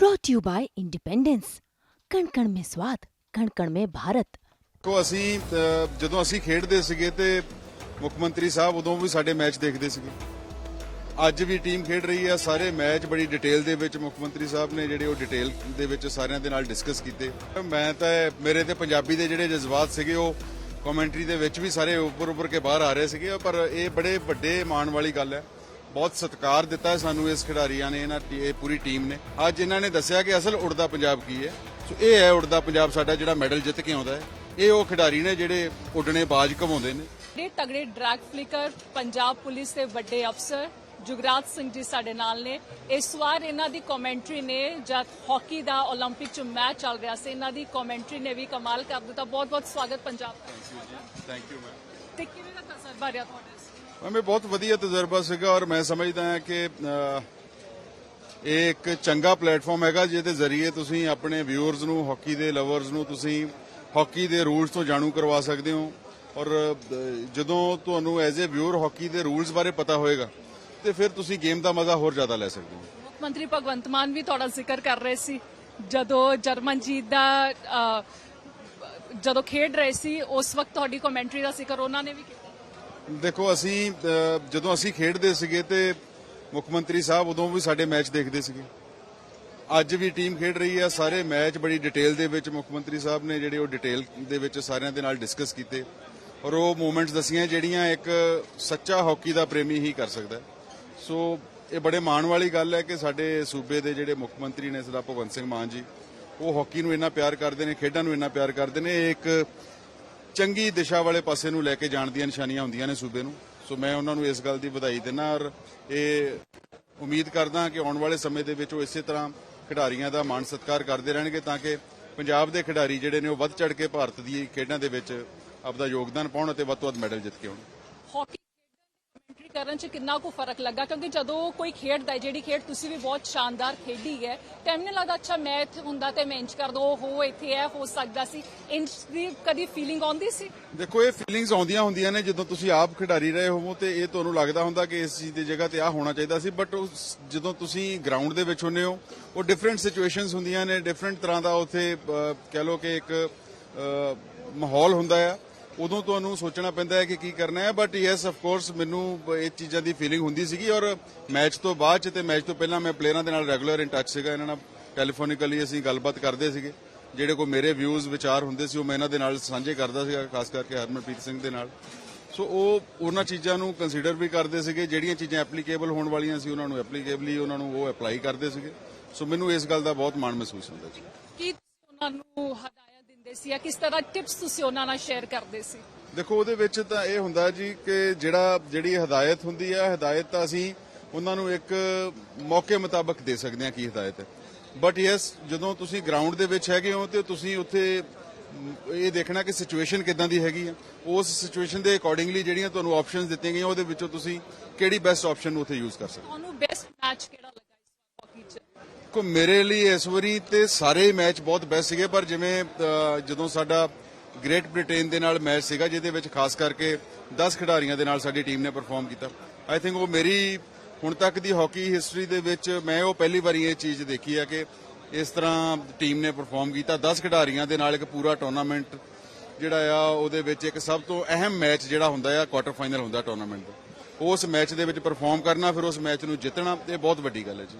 brought to you by Independence. कण कण में स्वाद कण कण में भारत ਕੋ ਅਸੀਂ ਅਹ, ਜਦੋਂ ਅਸੀਂ ਖੇਡਦੇ ਸੀਗੇ ਤੇ ਮੁੱਖ ਮੰਤਰੀ ਸਾਹਿਬ ਉਦੋਂ ਵੀ ਸਾਡੇ ਮੈਚ ਦੇਖਦੇ ਸੀਗੇ ਅੱਜ ਵੀ ਟੀਮ ਖੇਡ ਰਹੀ ਹੈ ਸਾਰੇ ਮੈਚ ਬੜੀ ਡਿਟੇਲ ਦੇ ਵਿੱਚ ਮੁੱਖ ਮੰਤਰੀ ਸਾਹਿਬ ਨੇ ਜਿਹੜੇ ਉਹ ਡਿਟੇਲ ਦੇ ਵਿੱਚ ਸਾਰਿਆਂ ਦੇ ਨਾਲ ਡਿਸਕਸ ਕੀਤੇ ਮੈਂ ਤਾਂ ਮੇਰੇ ਤੇ ਪੰਜਾਬੀ ਦੇ ਜਿਹੜੇ ਜਜ਼ਬਾਤ ਸੀਗੇ ਉਹ ਕਮੈਂਟਰੀ ਦੇ ਵਿੱਚ ਵੀ ਸਾਰੇ ਉੱਪਰ ਉੱਪਰ ਕੇ ਬਾਹਰ ਆ ਰਹੇ ਸੀਗੇ ਪਰ ਇਹ ਬੜੇ ਵੱਡੇ ਮਾਣ ਵਾਲੀ ਗੱਲ ਹੈ ਬਹੁਤ ਸਤਿਕਾਰ ਦਿੱਤਾ ਹੈ ਸਾਨੂੰ ਇਸ ਖਿਡਾਰੀਆਂ ਨੇ ਇਹਨਾਂ ਇਹ ਪੂਰੀ ਟੀਮ ਨੇ ਅੱਜ ਇਹਨਾਂ ਨੇ ਦੱਸਿਆ ਕਿ ਅਸਲ ਉੜਦਾ ਪੰਜਾਬ ਕੀ ਹੈ ਸੋ ਇਹ ਹੈ ਉੜਦਾ ਪੰਜਾਬ ਸਾਡਾ ਜਿਹੜਾ ਮੈਡਲ ਜਿੱਤ ਕੇ ਆਉਂਦਾ ਹੈ ਇਹ ਉਹ ਖਿਡਾਰੀ ਨੇ ਜਿਹੜੇ ਉੱਡਣੇ ਬਾਜ ਘਮਾਉਂਦੇ ਨੇ ਦੇ ਤਗੜੇ ਡਰੈਗ ਫਲਿਕਰ ਪੰਜਾਬ ਪੁਲਿਸ ਦੇ ਵੱਡੇ ਅਫਸਰ ਜੁਗਰਾਜ ਸਿੰਘ ਜੀ ਸਾਡੇ ਨਾਲ ਨੇ ਇਸ ਵਾਰ ਇਹਨਾਂ ਦੀ ਕਮੈਂਟਰੀ ਨੇ ਜਦ ਹਾਕੀ ਦਾ 올림픽 ਚ ਮੈਚ ਚੱਲ ਰਿਹਾ ਸੀ ਇਹਨਾਂ ਦੀ ਕਮੈਂਟਰੀ ਨੇ ਵੀ ਕਮਾਲ ਕਰ ਦਿੱਤਾ ਬਹੁਤ ਬਹੁਤ ਸਵਾਗਤ ਪੰਜਾਬ ਦਾ ਥੈਂਕ ਯੂ ਮੈਮ ਤੇ ਕਿਵੇਂ ਦਾ ਤਜਰਬਾ ਰਿਹਾ ਤੁਹਾਡਾ ਇਸ? ਮੈਂ ਬਹੁਤ ਵਧੀਆ ਤਜਰਬਾ ਸੀਗਾ ਔਰ ਮੈਂ ਸਮਝਦਾ ਹਾਂ ਕਿ ਇਹ ਇੱਕ ਚੰਗਾ ਪਲੇਟਫਾਰਮ ਹੈਗਾ ਜਿਹਦੇ ਜ਼ਰੀਏ ਤੁਸੀਂ ਆਪਣੇ ਵਿਊਅਰਸ ਨੂੰ ਹਾਕੀ ਦੇ ਲਵਰਸ ਨੂੰ ਤੁਸੀਂ ਹਾਕੀ ਦੇ ਰੂਲਸ ਤੋਂ ਜਾਣੂ ਕਰਵਾ ਸਕਦੇ ਹੋ ਔਰ ਜਦੋਂ ਤੁਹਾਨੂੰ ਐਜ਼ ਅ ਵਿਊਅਰ ਹਾਕੀ ਦੇ ਰੂਲਸ ਬਾਰੇ ਪਤਾ ਹੋਏਗਾ ਤੇ ਫਿਰ ਤੁਸੀਂ ਗੇਮ ਦਾ ਮਜ਼ਾ ਹੋਰ ਜ਼ਿਆਦਾ ਲੈ ਸਕਦੇ ਹੋ ਮੁੱਖ ਮੰਤਰੀ ਭਗਵੰਤ ਮਾਨ ਵੀ ਤੁਹਾਡਾ ਜ਼ਿਕਰ ਕਰ ਰਹੇ ਸੀ ਜਦੋਂ ਜਰਮਨ ਜੀਤ ਦਾ ਅ, ਜਦੋਂ ਖੇਡ ਰਹੇ ਸੀ ਉਸ ਵਕਤ ਤੁਹਾਡੀ ਕਮੈਂਟਰੀ ਦਾ ਜ਼ਿਕਰ ਉਹਨਾਂ ਨੇ ਵੀ ਕੀਤਾ ਦੇਖੋ, ਅਸੀਂ ਜਦੋਂ ਅਸੀਂ ਖੇਡਦੇ ਸੀਗੇ ਤੇ ਮੁੱਖ ਮੰਤਰੀ ਸਾਹਿਬ ਉਦੋਂ ਵੀ ਸਾਡੇ ਮੈਚ ਦੇਖਦੇ ਸੀਗੇ। ਅੱਜ ਵੀ ਟੀਮ ਖੇਡ ਰਹੀ ਹੈ ਸਾਰੇ ਮੈਚ ਬੜੀ ਡਿਟੇਲ ਦੇ ਵਿੱਚ ਮੁੱਖ ਮੰਤਰੀ ਸਾਹਿਬ ਨੇ ਜਿਹੜੇ ਉਹ ਡਿਟੇਲ ਦੇ ਵਿੱਚ ਸਾਰਿਆਂ ਦੇ ਨਾਲ ਡਿਸਕਸ ਕੀਤੇ। ਔਰ ਉਹ ਮੂਮੈਂਟਸ ਦਸੀਆਂ ਜਿਹੜੀਆਂ ਇੱਕ ਸੱਚਾ ਹਾਕੀ ਦਾ ਪ੍ਰੇਮੀ ਹੀ ਕਰ ਸਕਦਾ ਸੋ ਇਹ ਬੜੇ ਮਾਣ ਵਾਲੀ ਗੱਲ ਹੈ ਕਿ ਸਾਡੇ ਸੂਬੇ ਦੇ ਜਿਹੜੇ ਮੁੱਖ ਮੰਤਰੀ ਨੇ ਸਰਦਾਰ ਭਗਵੰਤ ਸਿੰਘ ਮਾਨ ਜੀ, ਉਹ ਹਾਕੀ ਨੂੰ ਇੰਨਾ ਪਿਆਰ ਕਰਦੇ ਨੇ, ਖੇਡਾਂ ਨੂੰ ਇੰਨਾ ਪਿਆਰ ਕਰਦੇ ਨੇ। ਇਹ ਇੱਕ ਚੰਗੀ ਦਿਸ਼ਾ ਵਾਲੇ ਪਾਸੇ ਨੂੰ ਲੈ ਕੇ ਜਾਣ ਦੀਆਂ ਨਿਸ਼ਾਨੀਆਂ ਹੁੰਦੀਆਂ ਨੇ ਸੂਬੇ ਨੂੰ। ਸੋ ਮੈਂ ਉਹਨਾਂ ਨੂੰ ਇਸ ਗੱਲ ਦੀ ਵਧਾਈ ਦਿੰਦਾ ਔਰ ਇਹ ਉਮੀਦ ਕਰਦਾ ਕਿ ਆਉਣ ਵਾਲੇ ਸਮੇਂ ਦੇ ਵਿੱਚ ਉਹ ਇਸੇ ਤਰ੍ਹਾਂ ਖਿਡਾਰੀਆਂ ਦਾ ਮਾਣ ਸਤਿਕਾਰ ਕਰਦੇ ਰਹਿਣਗੇ ਤਾਂ ਕਿ ਪੰਜਾਬ ਦੇ ਖਿਡਾਰੀ ਜਿਹੜੇ ਨੇ ਉਹ ਵੱਧ ਚੜ ਕੇ ਭਾਰਤ ਦੀ ਖੇਡਾਂ ਦੇ ਵਿੱਚ ਆਪਦਾ ਯੋਗਦਾਨ ਪਾਉਣ ਅਤੇ ਵੱਧ ਤੋਂ ਵੱਧ ਮੈਡਲ ਜਿੱਤ ਕੇ ਆਉਣ। ਕਰਨ ਚ ਕਿੰਨਾ ਕੁ ਫ਼ਰਕ ਲੱਗਾ? ਕਿਉਂਕਿ ਜਦੋਂ ਕੋਈ ਖੇਡਦਾ ਹੈ, ਜਿਹੜੀ ਖੇਡ ਤੁਸੀਂ ਵੀ ਬਹੁਤ ਸ਼ਾਨਦਾਰ ਖੇਡੀ ਹੈ, ਤਾਂ ਮੈਨੂੰ ਲੱਗਦਾ, ਅੱਛਾ, ਮੈਂ ਇੱਥੇ ਹੁੰਦਾ ਤੇ ਮੈਂ ਇੰਚ ਕਰ ਦੋ ਹੋ, ਇੱਥੇ ਇਹ ਹੋ ਸਕਦਾ ਸੀ। ਇੰਚ ਦੀ ਕਦੀ ਫੀਲਿੰਗ ਆਉਂਦੀ ਸੀ? ਦੇਖੋ, ਇਹ ਫੀਲਿੰਗਸ ਆਉਂਦੀਆਂ ਹੁੰਦੀਆਂ ਨੇ, ਜਦੋਂ ਤੁਸੀਂ ਆਪ ਖਿਡਾਰੀ ਰਹੇ ਹੋਵੋ ਤੇ ਇਹ ਤੁਹਾਨੂੰ ਲੱਗਦਾ ਹੁੰਦਾ ਕਿ ਇਸ ਚੀਜ਼ ਦੀ ਜਗ੍ਹਾ ਤੇ ਆ ਹੋਣਾ ਚਾਹੀਦਾ ਸੀ ਬਟ ਜਦੋਂ ਤੁਸੀਂ ਗਰਾਊਂਡ ਦੇ ਵਿੱਚ ਹੁੰਦੇ ਹੋ, ਉਹ ਡਿਫਰੈਂਟ ਸਿਚੁਏਸ਼ਨਸ ਹੁੰਦੀਆਂ ਨੇ ਡਿਫਰੈਂਟ ਤਰ੍ਹਾਂ ਦਾ ਉੱਥੇ ਕਹਿ ਲਓ ਕਿ ਇੱਕ ਮਾਹੌਲ ਹੁੰਦਾ ਆ। ਉਦੋਂ ਤੁਹਾਨੂੰ ਸੋਚਣਾ ਪੈਂਦਾ ਹੈ ਕਿ ਕੀ ਕਰਨਾ ਹੈ ਬਟ ਯੈਸ ਆਫ ਕੋਰਸ ਮੈਨੂੰ ਇਹ ਚੀਜ਼ਾਂ ਦੀ ਫੀਲਿੰਗ ਹੁੰਦੀ ਸੀਗੀ ਔਰ ਮੈਚ ਤੋਂ ਬਾਅਦ ਚ ਤੇ ਮੈਚ ਤੋਂ ਪਹਿਲਾਂ ਮੈਂ ਪਲੇਅਰਾਂ ਦੇ ਨਾਲ ਰੈਗੂਲਰ ਇਨ ਟੱਚ ਸੀਗਾ, ਇਹਨਾਂ ਨਾਲ ਟੈਲੀਫੋਨਿਕਲੀ ਅਸੀਂ ਗੱਲਬਾਤ ਕਰਦੇ ਸੀਗੇ। ਜਿਹੜੇ ਕੋਈ ਮੇਰੇ ਵਿਊਜ਼ ਵਿਚਾਰ ਹੁੰਦੇ ਸੀ, ਉਹ ਮੈਂ ਇਹਨਾਂ ਦੇ ਨਾਲ ਸਾਂਝੇ ਕਰਦਾ ਸੀਗਾ, ਖਾਸ ਕਰਕੇ ਹਰਮਨਪ੍ਰੀਤ ਸਿੰਘ ਦੇ ਨਾਲ। ਸੋ ਉਹ ਉਹਨਾਂ ਚੀਜ਼ਾਂ ਨੂੰ ਕੰਸੀਡਰ ਵੀ ਕਰਦੇ ਸੀਗੇ, ਜਿਹੜੀਆਂ ਚੀਜ਼ਾਂ ਐਪਲੀਕੇਬਲ ਹੋਣ ਵਾਲੀਆਂ ਸੀ, ਉਹਨਾਂ ਨੂੰ ਐਪਲੀਕੇਬਲੀ ਉਹਨਾਂ ਨੂੰ ਉਹ ਅਪਲਾਈ ਕਰਦੇ ਸੀਗੇ। ਸੋ ਮੈਨੂੰ ਇਸ ਗੱਲ ਦਾ ਬਹੁਤ ਮਾਣ ਮਹਿਸੂਸ ਹੁੰਦਾ ਜੀ ਕੀ ਉਹਨਾਂ ਨੂੰ ਹਦਾਇਤ ਦਿੰਦੇ ਸੀ ਜਾਂ ਕਿਸ ਤਰ੍ਹਾਂ ਟਿਪਸ ਤੁਸੀਂ ਉਹਨਾਂ ਨਾਲ ਸ਼ੇਅਰ ਕਰਦੇ ਸੀ? ਦੇਖੋ ਉਹਦੇ ਵਿੱਚ ਤਾਂ ਇਹ ਹੁੰਦਾ ਜੀ ਕਿ ਜਿਹੜਾ ਜਿਹੜੀ ਹਦਾਇਤ ਹੁੰਦੀ ਹੈ ਹਦਾਇਤ ਤਾਂ ਅਸੀਂ ਉਹਨਾਂ ਨੂੰ ਇੱਕ ਮੌਕੇ ਮੁਤਾਬਕ ਦੇ ਸਕਦੇ ਹਾਂ ਕੀ ਹਦਾਇਤ ਹੈ। ਬਟ ਯੈਸ ਜਦੋਂ ਤੁਸੀਂ ਗਰਾਊਂਡ ਦੇ ਵਿੱਚ ਹੈਗੇ ਹੋ ਤੇ ਤੁਸੀਂ ਉੱਥੇ ਇਹ ਦੇਖਣਾ ਕਿ ਸਿਚੁਏਸ਼ਨ ਕਿਦਾਂ ਦੀ ਹੈਗੀ ਆ। ਉਸ ਸਿਚੁਏਸ਼ਨ ਦੇ ਅਕੋਰਡਿੰਗਲੀ ਜਿਹੜੀਆਂ ਤੁਹਾਨੂੰ ਆਪਸ਼ਨਸ ਦਿੱਤੀਆਂ ਗਈਆਂ ਉਹਦੇ ਵਿੱਚੋਂ ਤੁਸੀਂ ਕਿਹੜੀ ਬੈਸਟ ਆਪਸ਼ਨ ਨੂੰ ਉੱਥੇ ਯੂਜ਼ ਕਰ ਸਕਦੇ ਹੋ? ਤੁਹਾਨੂੰ ਬੈਸਟ ਮੈਚ ਕਿਹੜਾ ਕੋ ਮੇਰੇ ਲਈ ਇਸ ਵਾਰੀ ਤੇ ਸਾਰੇ ਮੈਚ ਬਹੁਤ ਬੈਸਟ ਸੀਗੇ, ਪਰ ਜਿਵੇਂ ਜਦੋਂ ਸਾਡਾ ਗ੍ਰੇਟ ਬ੍ਰਿਟੇਨ ਦੇ ਨਾਲ ਮੈਚ ਸੀਗਾ, ਜਿਹਦੇ ਵਿੱਚ ਖਾਸ ਕਰਕੇ 10 ਖਿਡਾਰੀਆਂ ਦੇ ਨਾਲ ਸਾਡੀ ਟੀਮ ਨੇ ਪਰਫਾਰਮ ਕੀਤਾ ਆਈ ਥਿੰਕ ਉਹ ਮੇਰੀ ਹੁਣ ਤੱਕ ਦੀ ਹਾਕੀ ਹਿਸਟਰੀ ਦੇ ਵਿੱਚ ਮੈਂ ਉਹ ਪਹਿਲੀ ਵਾਰੀ ਇਹ ਚੀਜ਼ ਦੇਖੀ ਆ ਕਿ ਇਸ ਤਰ੍ਹਾਂ ਟੀਮ ਨੇ ਪਰਫਾਰਮ ਕੀਤਾ। 10 ਖਿਡਾਰੀਆਂ ਦੇ ਨਾਲ ਇੱਕ ਪੂਰਾ ਟੂਰਨਾਮੈਂਟ ਜਿਹੜਾ ਆ, ਉਹਦੇ ਵਿੱਚ ਇੱਕ ਸਭ ਤੋਂ ਅਹਿਮ ਮੈਚ ਜਿਹੜਾ ਹੁੰਦਾ ਆ ਕੁਆਟਰ ਫਾਈਨਲ ਹੁੰਦਾ ਟੂਰਨਾਮੈਂਟ ਦਾ। ਉਸ ਮੈਚ ਦੇ ਵਿੱਚ ਪਰਫਾਰਮ ਕਰਨਾ, ਫਿਰ ਉਸ ਮੈਚ ਨੂੰ ਜਿੱਤਣਾ, ਇਹ ਬਹੁਤ ਵੱਡੀ ਗੱਲ ਹੈ ਜੀ।